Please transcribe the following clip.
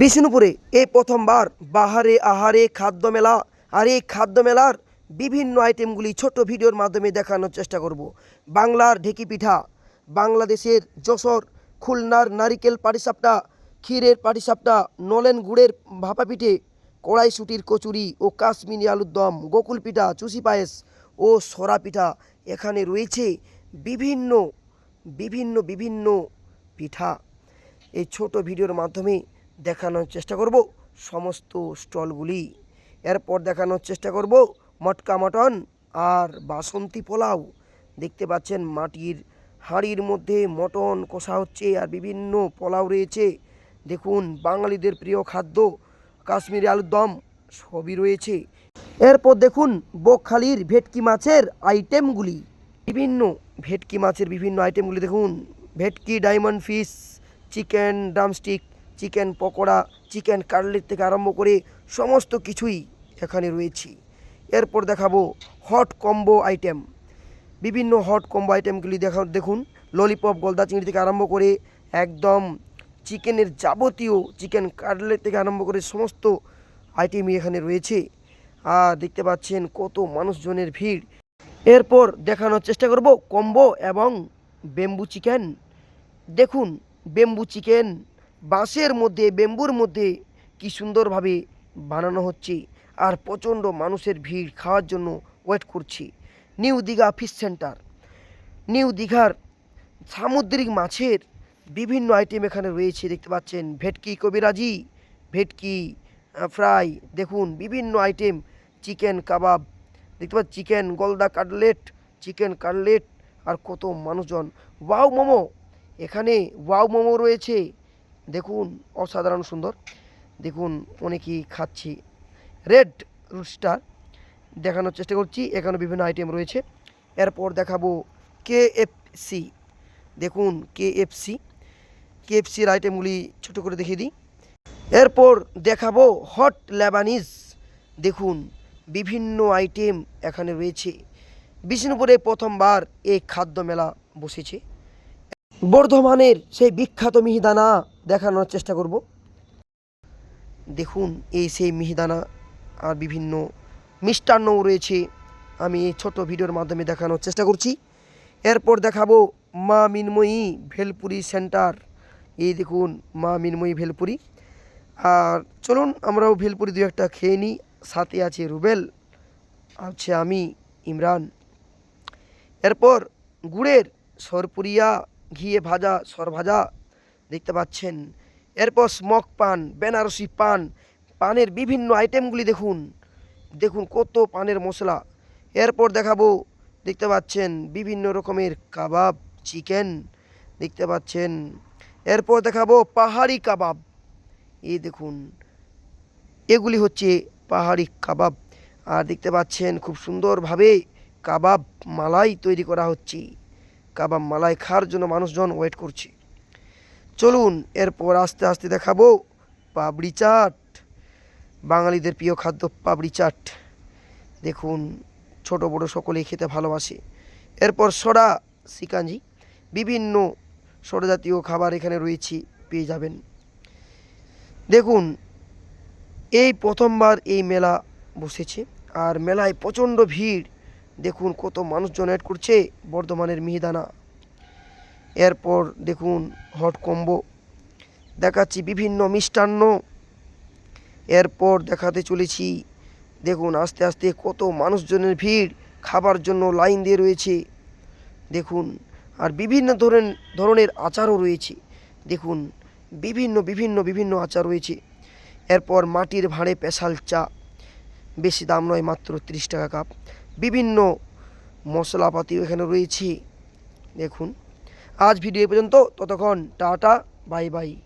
বিষ্ণুপুরে এই প্রথমবার বাহারে আহারে খাদ্য মেলা আর এই খাদ্য মেলার বিভিন্ন আইটেমগুলি ছোট ভিডিওর মাধ্যমে দেখানোর চেষ্টা করব। বাংলার ঢেকি পিঠা, বাংলাদেশের যশোর খুলনার নারিকেল পাটিসাপটা, ক্ষীরের পাটিসাপটা, নলেন গুড়ের ভাপা পিঠে, কড়াইশুটির কচুরি ও কাশ্মীরি আলুর দম, গোকুল পিঠা, চুষি পায়েস ও সরা পিঠা এখানে রয়েছে বিভিন্ন বিভিন্ন বিভিন্ন পিঠা। এই ছোট ভিডিওর মাধ্যমে দেখানোর চেষ্টা করব সমস্ত স্টলগুলি। এরপর দেখানোর চেষ্টা করব মটকা মটন আর বাসন্তী পোলাও। দেখতে পাচ্ছেন মাটির হাঁড়ির মধ্যে মটন কষা হচ্ছে আর বিভিন্ন পোলাও রয়েছে। দেখুন, বাঙালিদের প্রিয় খাদ্য, কাশ্মীরি আলুর দম সবই রয়েছে। এরপর দেখুন বকখালির ভেটকি মাছের আইটেমগুলি বিভিন্ন ভেটকি মাছের বিভিন্ন আইটেমগুলি দেখুন। Bhetki diamond fish chicken drumstick chicken pakora, chicken cutlet থেকে আরম্ভ করে সমস্ত কিছুই এখানে রয়েছে। এরপর দেখাবো হট কম্বো আইটেম বিভিন্ন হট কম্বো আইটেমগুলি দেখা, দেখুন। ললিপপ গলদা চিংড়ি থেকে আরম্ভ করে একদম চিকেনের যাবতীয় চিকেন কাটলেট থেকে আরম্ভ করে সমস্ত আইটেমই এখানে রয়েছে। আর দেখতে পাচ্ছেন কত মানুষজনের ভিড়। এরপর দেখানোর চেষ্টা করব কম্বো এবং বেম্বু চিকেন দেখুন বেম্বু চিকেন বাঁশের মধ্যে, বেম্বুর মধ্যে কি সুন্দরভাবে বানানো হচ্ছে আর প্রচণ্ড মানুষের ভিড় খাওয়ার জন্য ওয়েট করছি। New Digha fish centre new দীঘার সামুদ্রিক মাছের বিভিন্ন আইটেম এখানে রয়েছে, দেখতে পাচ্ছেন। ভেটকি কবিরাজি, ভেটকি ফ্রাই দেখুন, বিভিন্ন আইটেম চিকেন কাবাব দেখতে পাচ্ছেন চিকেন গলদা কাটলেট চিকেন কাটলেট আর কত মানুষজন। ওয়াও মোমো, এখানে ওয়াও মোমো রয়েছে। দেখুন, অসাধারণ সুন্দর। দেখুন, অনেকেই খাচ্ছি। রেড রুস্টার দেখানোর চেষ্টা করছি। এখানে বিভিন্ন আইটেম রয়েছে। এরপর দেখাবো কেএফসি দেখুন কেএফসি কেএফসির আইটেমগুলি ছোট করে দেখিয়ে দিই। এরপর দেখাবো হট লেবানিজ দেখুন, বিভিন্ন আইটেম এখানে রয়েছে। বিষ্ণুপুরে প্রথমবার এই খাদ্য মেলা বসেছে। বর্ধমানের সেই বিখ্যাত মিহিদানা দেখানোর চেষ্টা করব। দেখুন, এই সেই মিহিদানা আর বিভিন্ন মিষ্টান্নও রয়েছে। আমি এই ছোট ভিডিওর মাধ্যমে দেখানোর চেষ্টা করছি। এরপর দেখাবো মা মিনময়ী ভেলপুরি সেন্টার। এই দেখুন, মা মিনময়ী ভেলপুরি। আর চলুন, আমরাও ভেলপুরি দু একটা খেয়ে নিই। সাথে আছে রুবেল, আছে আমি, ইমরান। এরপর গুড়ের সরপুরিয়া ঘিয়ে ভাজা, সর ভাজা দেখতে পাচ্ছেন। এরপর স্মক পান, বেনারসি পান, পানের বিভিন্ন আইটেমগুলি দেখুন। দেখুন কত পানের মশলা। এরপর দেখাবো, দেখতে পাচ্ছেন বিভিন্ন রকমের কাবাব, চিকেন দেখতে পাচ্ছেন। এরপর দেখাবো পাহাড়ি কাবাব। এই দেখুন, এগুলি হচ্ছে পাহাড়ি কাবাব। আর দেখতে পাচ্ছেন খুব সুন্দরভাবে কাবাব মালাই তৈরি করা হচ্ছে। কাবাব মালাই খাওয়ার জন্য মানুষজন ওয়েট করছে। চলুন, এরপর আস্তে আস্তে দেখাবো পাবড়ি চাট। বাঙালিদের প্রিয় খাদ্য পাবড়ি চাট। দেখুন, ছোট বড় সকলেই খেতে ভালোবাসে। এরপর সোডা সিকাঞ্জি বিভিন্ন সোডা জাতীয় খাবার এখানে রয়েছে, পেয়ে যাবেন। দেখুন, এই প্রথমবার এই মেলা বসেছে। আর মেলায় প্রচণ্ড ভিড়। দেখুন কত মানুষজন অ্যাড করছে বর্ধমানের মিহিদানা। এরপর দেখুন হট কম্বো দেখাচ্ছি বিভিন্ন মিষ্টান্ন। এরপর দেখাতে চলেছি, দেখুন আস্তে আস্তে কত মানুষজনের ভিড়, খাবার জন্য লাইন দিয়ে রয়েছে। দেখুন, আর বিভিন্ন ধরনের ধরনের আচারও রয়েছে। দেখুন, বিভিন্ন বিভিন্ন বিভিন্ন আচার রয়েছে। এরপর মাটির ভাঁড়ে স্পেশাল চা। বেশি দাম নয়, মাত্র তিরিশ টাকা কাপ। বিভিন্ন মশলাপাতিও এখানে রয়েছে। দেখুন। আজ ভিডিও পর্যন্ত। ততক্ষণ টাটা বাই বাই।